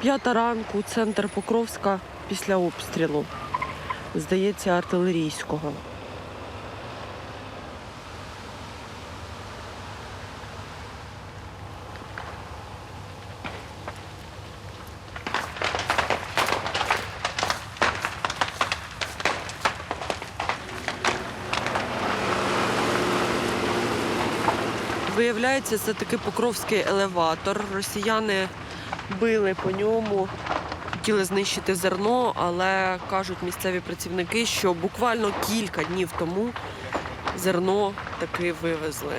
П'ята ранку, центр Покровська після обстрілу. Здається, артилерійського. Виявляється, це таки Покровський елеватор. Росіяни били по ньому, хотіли знищити зерно, але кажуть місцеві працівники, що буквально кілька днів тому зерно таки вивезли.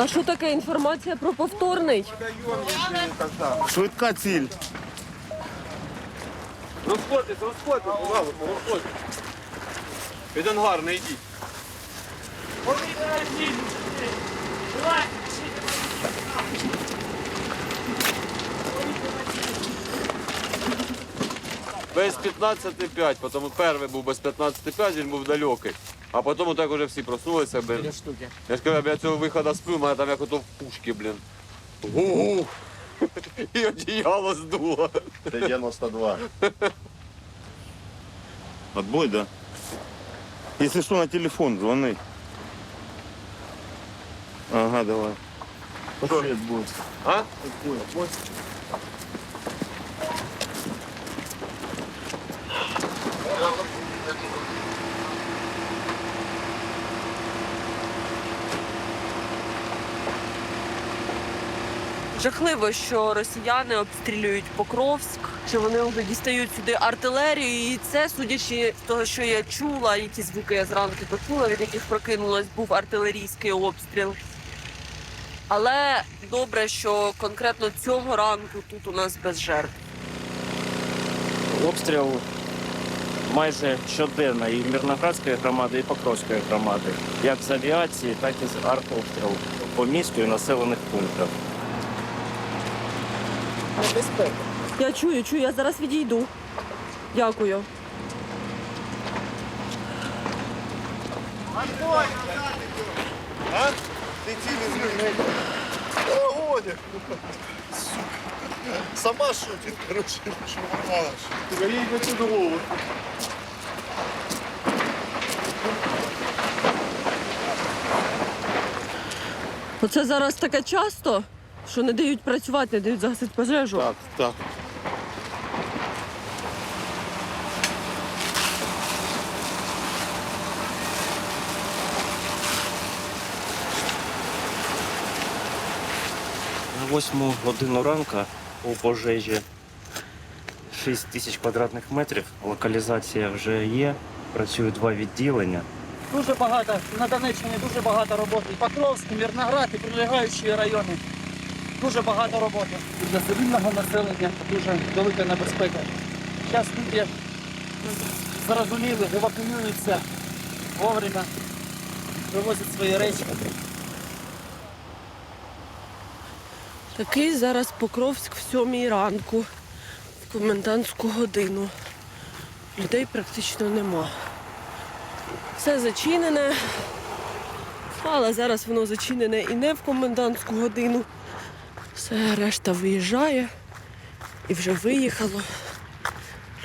А що таке інформація про повторний? Швидка ціль. Розходьтесь, розходьтесь, пожалуйста, розходьтесь. Під ангар не йдіть. Без 15,5, тому перший був без 15,5, він був далекий. А потім так уже всі проснулися, блин. Я ж кажу, я цього виходу сплю, мене там як ото в пушки, блін. Гу-гу. І одіяло здуло. Т-92. Отбой, да? Если что, на телефон звони. Ага, давай. Пошли отбой. А? Жахливо, що росіяни обстрілюють Покровськ, що вони вже дістають сюди артилерію. І це, судячи з того, що я чула, які звуки я зранку почула, від яких прокинулась, був артилерійський обстріл. Але добре, що конкретно цього ранку тут у нас без жертв. обстріл майже щоденно і Мірноградської громади, і Покровської громади, як з авіації, так і з артобстрілу по місту і населених пунктах. Я чую, чую, я зараз відійду. Дякую. Ты цілі Погоди. Сама шутит, короче, что нормально. Тебе їй на цю голову. Оце зараз таке часто, що не дають працювати, не дають загасити пожежу. Так, так. На восьму годину ранка у пожежі 6 тисяч квадратних метрів. Локалізація вже є. Працюють два відділення. Дуже багато на Донеччині дуже багато роботи. Покровськ, Мірноград, і прилегаючі райони. Дуже багато роботи. І для цивільного населення дуже велика небезпека. Зараз люди зарозуміли, евакуюються вовремя, вивозять свої речі. Такий зараз Покровськ в сьомій ранку, в комендантську годину. Людей практично нема. Все зачинене, але зараз воно зачинене і не в комендантську годину. Все, решта виїжджає і вже виїхало.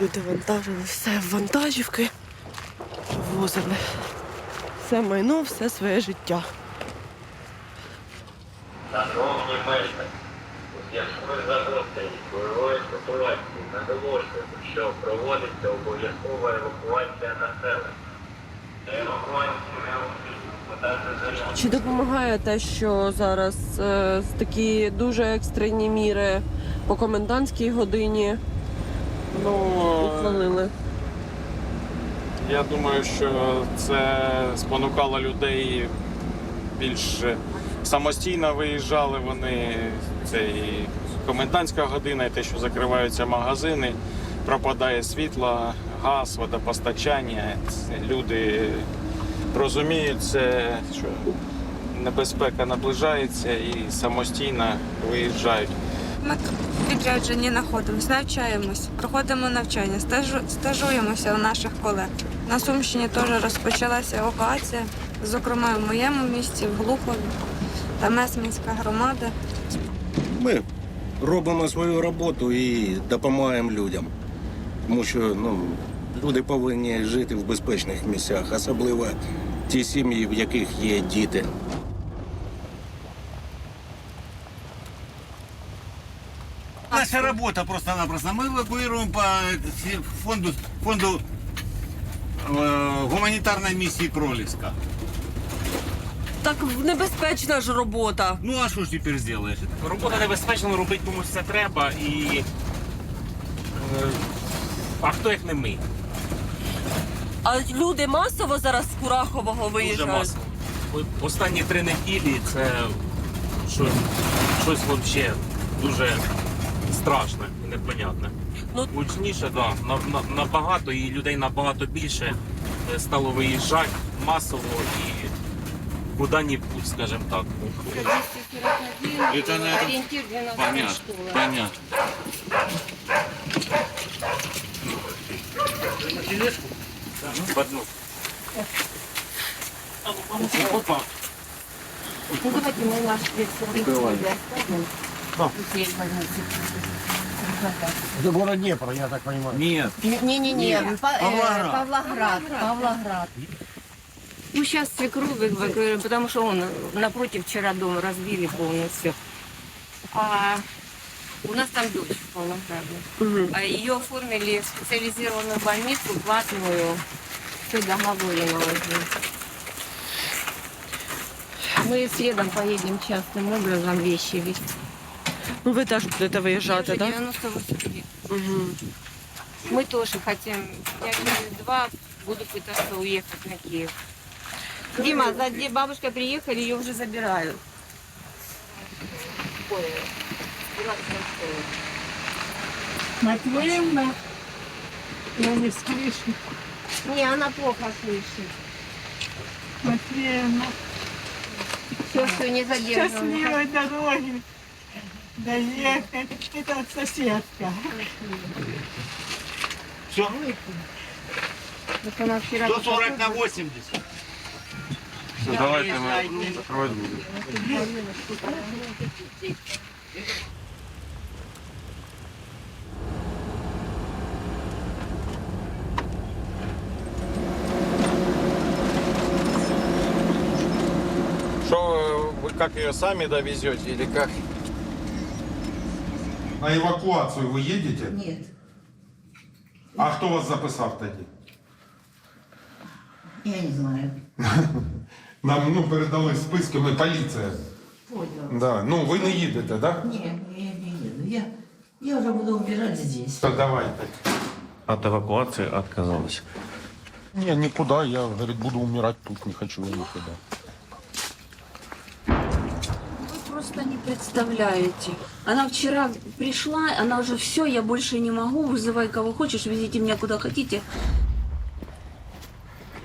Люди вантажили все в вантажівки, возили все майно, все своє життя. Шановні мешканці, у зв'язку з загостренням бойової ситуації наголошую, що проводиться обов'язкова евакуація населення. Подати заяву. Чи допомагає те, що зараз е, такі дуже екстрені міри по комендантській годині Ну, ухвалили? я думаю, що це спонукало людей більш самостійно виїжджали вони. Це і комендантська година, і те, що закриваються магазини, пропадає світло, газ, водопостачання. Люди розуміють це, що небезпека наближається і самостійно виїжджають. Ми тут в відрядженні знаходимося, навчаємось, проходимо навчання, стажу, стажуємося у наших колег. На Сумщині теж розпочалася евакуація, зокрема в моєму місті, в Глухові та Месмінська громада. Ми робимо свою роботу і допомагаємо людям. Тому що ну, люди повинні жити в безпечних місцях, особливо ті сім'ї, в яких є діти. Наша работа просто-напросто. Мы эвакуируем по э, фонду, фонду э, гуманитарной миссии Пролеска. Так небезпечна ж робота. Ну а что ж теперь сделаешь? Робота небезпечна, але робити комусь це треба і. е, А хто як не ми? А люди масово зараз з Курахового Дуже виїжджають. масово. О- Останні три неділі це щось, щось взагалі дуже страшне і непонятне. Ну- Гучніше, да, на, на, набагато і людей набагато більше е, стало виїжджати масово і куди ні путь, скажімо так. Это на этом... Понятно, понятно. В одну. Нет. Не-не-не, Павлоград. Павлоград. Павлоград. Ну, сейчас свекровь эвакуируем, потому что он напротив вчера дом разбили полностью. А у нас там дочь в Павлограде. А ее оформили в специализированную больницу, платную, все договоре наложили. Мы следом поедем частным образом вещи везти. Ну ви теж будете виїжджати, так? 98 лет. Угу. Мы тоже хотим. Я через два буду пытаться уехать на Киев. Дима, за где бабушка приехали, ее уже забирают. Ой. Матвеевна, я не слышу. Не, она плохо слышит. Матвеевна, Все, все, не задерживаем. счастливой дороги. Доехать. Это соседка. Все, Вот она вчера 140 на 80. Давайте ми закривати будемо. Что вы как ее сами довезете или как? На евакуацію ви їдете? Нет. А хто вас записав тоді? Я не знаю. Нам ну, передали списки, ми поліція. Понял. Да. Ну ви не їдете, так? Нет, я не еду. Я, я уже буду умирать здесь. Да? Давайте. От евакуації відказалися. Ні, нікуди, я говорить, буду умирати тут, не хочу я нікуди. просто не представляете. Она вчера пришла, она уже все, я больше не могу, вызывай кого хочешь, везите меня куда хотите.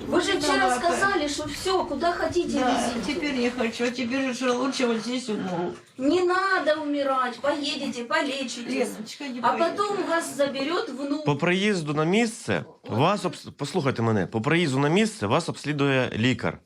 Вы же вчера сказали, что все, куда хотите везите. теперь не хочу. Теперь уже лучше вот здесь умру. Не надо умирать, поедете, полечитесь. Лесочка, не А поеду. потом вас заберет внук. По приїзду на місце вас обс- послухайте мене, по приїзду на місце вас обслідує лікар.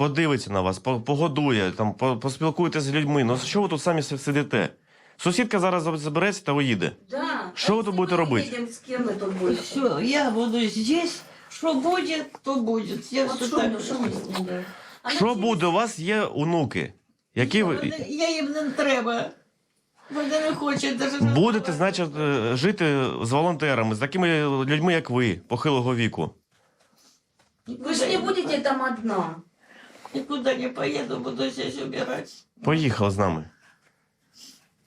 Подивиться на вас, по- погодує, там, по- поспілкуєтеся з людьми. Ну що ви тут самі си- сидите? Сусідка зараз заб- забереться та уїде. Да. Що ви тут будете робити? Едем, с кем мы тут будем? Все, я буду здесь. Что будет, то будет. Я Вот все что, так. ну, что мы с ним делаем? Она Що через- буде? У вас є онуки, які ви Я їм не треба. Вони не хочуть даже. будете, значить, е, жити з волонтерами, з такими людьми, як ви, похилого віку. Вы же не будете там одна. Никуда не поеду, буду здесь умирать. Поїхали з нами.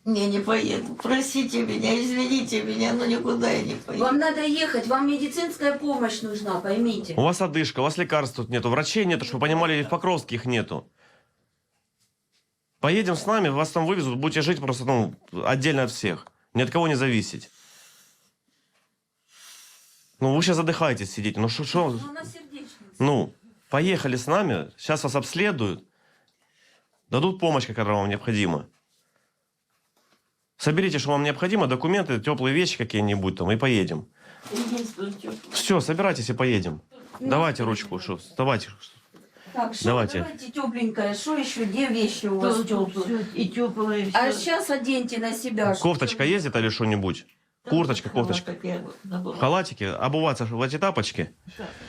Не, не поеду. Простите меня, извините меня, но никуда я не поеду. Вам надо ехать, вам медицинская помощь нужна, поймите. У вас одышка, у вас лекарств тут нету, врачей нету, чтобы вы понимали, в Покровске их нету. Поедем с нами, вас там вывезут, будете жить просто ну, отдельно от всех. Ни от кого не зависеть. Ну, вы сейчас задыхаетесь сидите. Ну, что, что? Ну, она сердечница. Ну, поехали с нами, сейчас вас обследуют, дадут помощь, которая вам необходима. Соберите, что вам необходимо, документы, теплые вещи какие-нибудь там, и поедем. Все, собирайтесь и поедем. Давайте ручку, что, давайте. Так, что, Давайте. давайте тепленькое. Что еще? Где вещи у вас теплые? И теплые. А сейчас оденьте на себя. Кофточка где-то или что-нибудь? Курточка, кофточка. Халатики, обуваться в эти тапочки.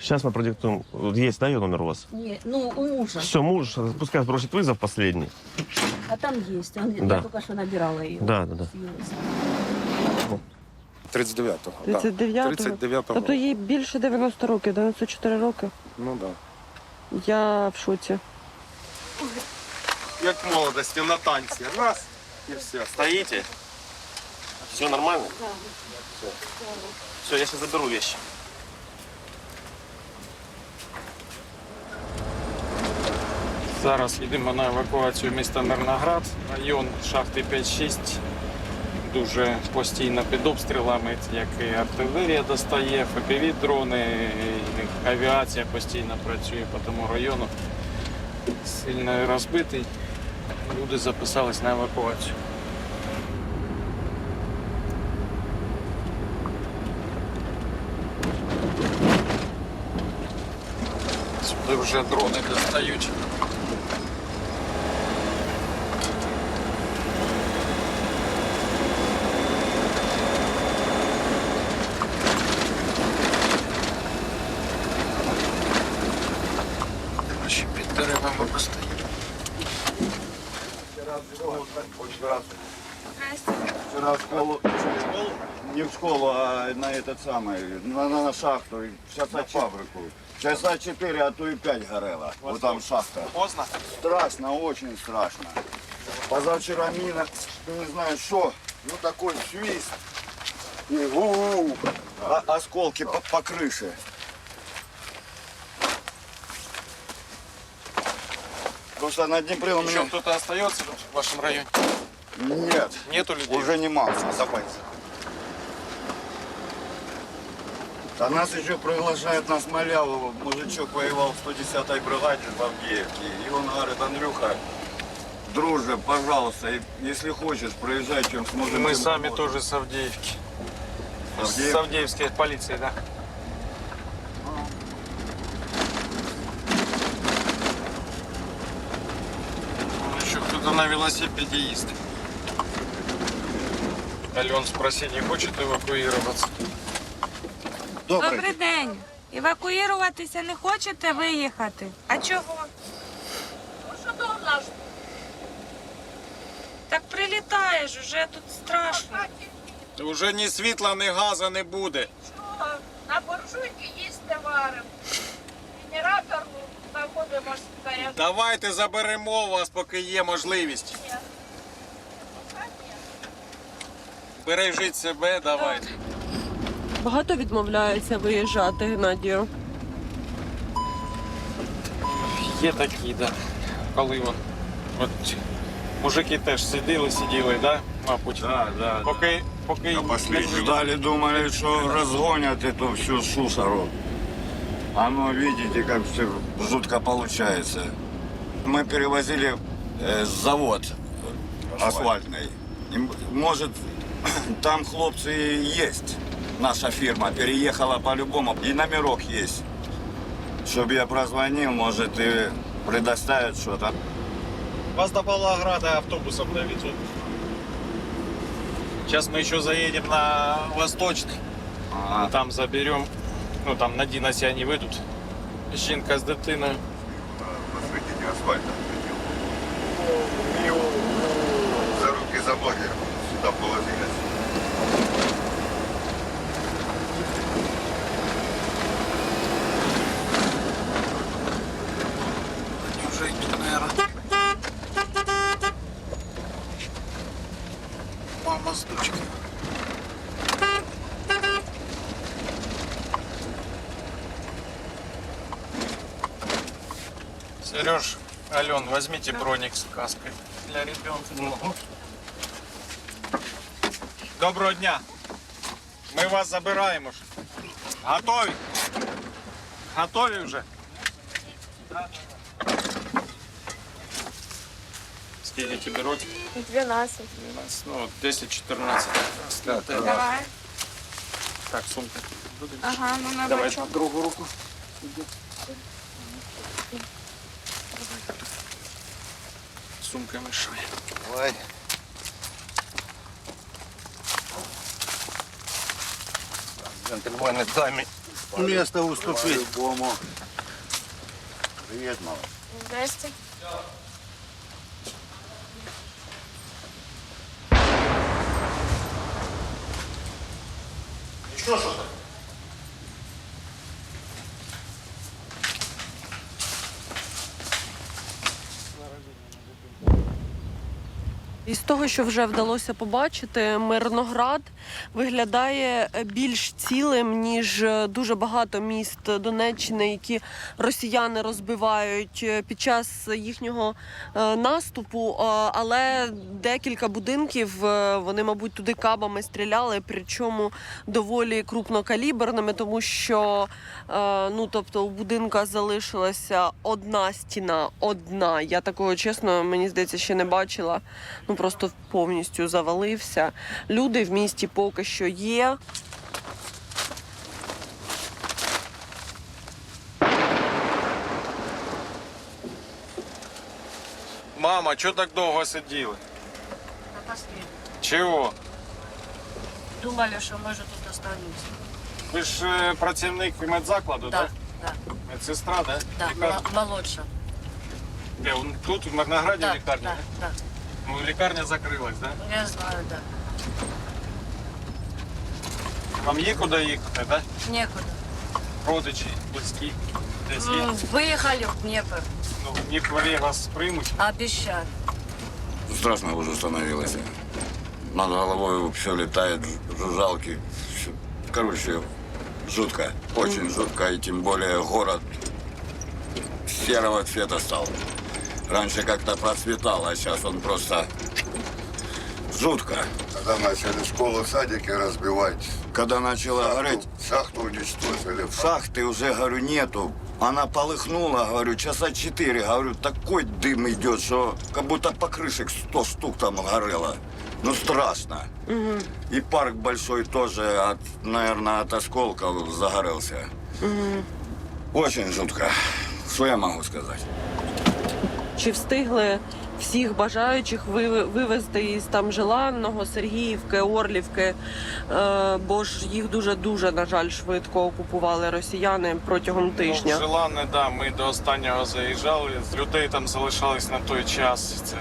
Сейчас мы продиктуем. Вот Есть, да, ее номер у вас? Не, ну, у мужа. Все, муж, пускай сбросит вызов последний. А там есть. Он, Да. Я только что набирала ее. Да, да, да. 39-го. 39-го? 39-го. Тобто їй більше 90 років, 94 роки. Ну да. Я в шоці. Як в молодості на танці. Раз і все. Стоите? Все нормально? Все. Все, я сейчас заберу вещи. Зараз йдемо на евакуацію міста Мирноград, район шахти 5-6. Дуже постійно під обстрілами, як і артилерія достає, ФПВ-дрони, і авіація постійно працює по тому району. Сильно розбитий. Люди записались на евакуацію. Сюди вже дрони достають. Вчера в школу, не в школу, а на этот самый, на, на, на шахту, сейчас на фабрику. Часа 4, а то и 5 горело. Вот там шахта. Поздно? Страшно, очень страшно. Позавчера мина, не знаю что, ну такой свист. И у а, осколки по, по крыше. Просто на Днепре у Еще меня... кто-то остается в вашем районе? Нет. Нету людей? Уже нема. Давайте. А нас еще приглашает на Смоляву. Мужичок воевал в 110-й бригаде в Авдеевке. И он говорит, Андрюха, друже, пожалуйста, если хочешь, проезжай, чем сможем. Мы сами поможем». тоже с Авдеевки. Авдеев- С Авдеевской полиции, да. Еще кто-то на велосипеде ездит. Ален, спроси, не хочет эвакуироваться? Добрий день. Евакуюватися не хочете виїхати? А чого? Ну що довго ж? Так прилітаєш, уже тут страшно. Уже ні світла, ні газу не буде. На буржуйке есть товары. Генератор знаходимо стоять. Давайте заберемо вас, поки є можливість. Бережіть себе, давайте. Багато відмовляються виїжджати, Геннадію. Є такі, да. Коли от, от мужики теж сиділи, сиділи, да? Мабуть. Да, да. Поки, поки Последний ждали, думали, что разгонят эту всю шушеру. А ну, видите, как все жутко получается. Мы перевозили э, завод асфальтный. И, м- может, там хлопцы и есть. Наша фирма переехала по-любому. И номерок есть. Чтобы я прозвонил, может, и предоставят что-то. Вас до Павлограда автобусом довезут. Сейчас мы еще заедем на Восточный. Там заберем. Ну, там на Диносе они выйдут. Жінка з дитиною. Посветите асфальта. За руки за ноги сюда положились. Они уже идут, наверное. Мама с дочкой. Сереж, Ален, возьмите броник с каской для ребенка. Доброго дня. Ми вас забираємо. ж. Готові? Готові вже? Скільки тебе років? 12. 12. Ну, 10-14. Давай. Так, сумка. Ага, ну на Давай бачок. другу руку. Сумка мешає. Давай. Джентльмены, даме место уступить. По-любому. Привет, мама. Здрасте. Еще что-то? Із того, що вже вдалося побачити, Мирноград виглядає більш цілим ніж дуже багато міст Донеччини, які росіяни розбивають під час їхнього е, наступу. Е, Але декілька будинків е, вони, мабуть, туди кабами стріляли, причому доволі крупнокаліберними, тому що е, ну тобто у будинка залишилася одна стіна, одна. Я такого чесно, мені здається, ще не бачила ну просто повністю завалився. Люди в місті поки що є. Мама, чого так довго сиділи? Чого? Думали, що може тут останемося. Ви ж е, працівник медзакладу, так? Да, Медсестра, так? да, Лікар... мала- молодша. Де, он Тут, в Мирнограді Да, лікарня? да, да. Ну, лікарня закрилась, так? Я знаю, да. Вам є куди їхати, так? Некуда. Родичі, близькі, десь є? М, Виїхали в Дніпр. Ну, в Дніпрові вас приймуть. Обіщали. Страшно уже становилось. Над головой все летает, жужжалки. Всё. Короче, жутко, очень жутко. И тем более город серого цвета стал. Раньше как-то процветал, а сейчас он просто жутко. Когда начали школы, садики разбивать. Когда начало гореть, Шахту уничтожили. шахты уже, говорю, нету. Она полыхнула, говорю, часа четыре, говорю, такой дым идет, что как будто покрышек сто штук там горело. Ну, страшно. И парк большой тоже, от, наверное, от осколков загорелся. Очень жутко. Что я могу сказать? Чи встигли всіх бажаючих вивезти із там Желанного, Сергіївки, Орлівки? Е, бо ж їх дуже дуже на жаль швидко окупували росіяни протягом Ну, тижня. Желанне, да, ми до останнього заїжджали. З людей там залишались на той час. Це,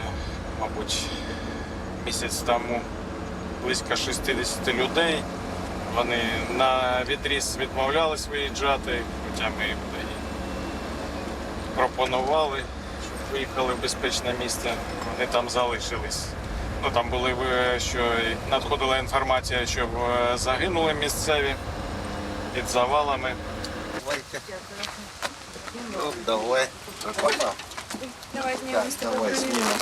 мабуть, місяць тому близько 60 людей. Вони на відріз відмовлялись виїжджати, хоча ми пропонували, виїхали в безпечне місце. Вони там залишились. Ну, там були, е, що надходила інформація, що е, загинули місцеві під завалами. Ну, давай. Давай Так, давай, снимем.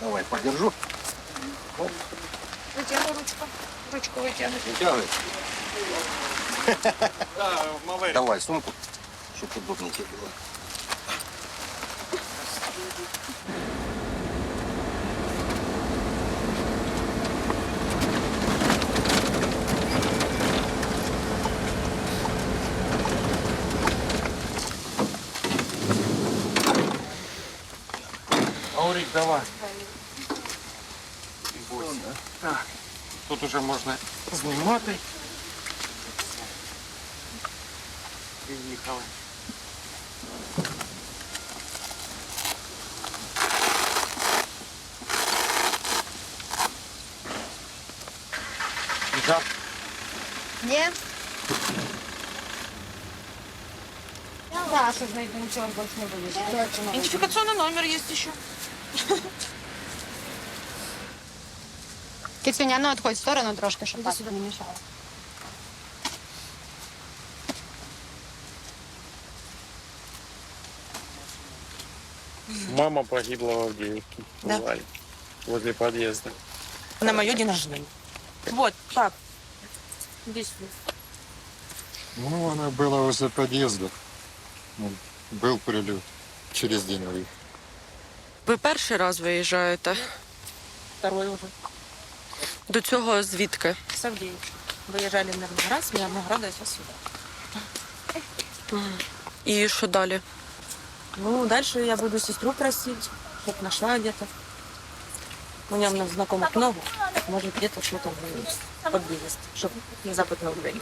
Давай, подержу. Витягуй ручку. Ручку витягуй. Вытягивай. Да, малий. Давай сумку, чтобы удобнее тебе было. Аурик, давай. Так, тут уже можна знімати. Приїхали. Так, Нет? За это ничего больше не будет. Идентификационный номер есть еще. Кицюня, ну отходь в сторону трошки, щоб так не мішало. мама погибла в Авдеевке. Да. в Вале, Возле подъезда. На моє день рождения. Вот, так. Иди сюда. Ну, она была возле подъезда. Ну, был прилет. Через день выехал. Ви перший раз виїжджаєте? Второй уже. До цього звідки? С Авдеевки. Выезжали в Мирноград, с Мирнограда сейчас сюда. І що далі? Ну, дальше я буду сестру просить, чтоб нашла где-то. У меня знакомых много. Может, где-то что-то будет поблизости, чтобы на Западную Украину.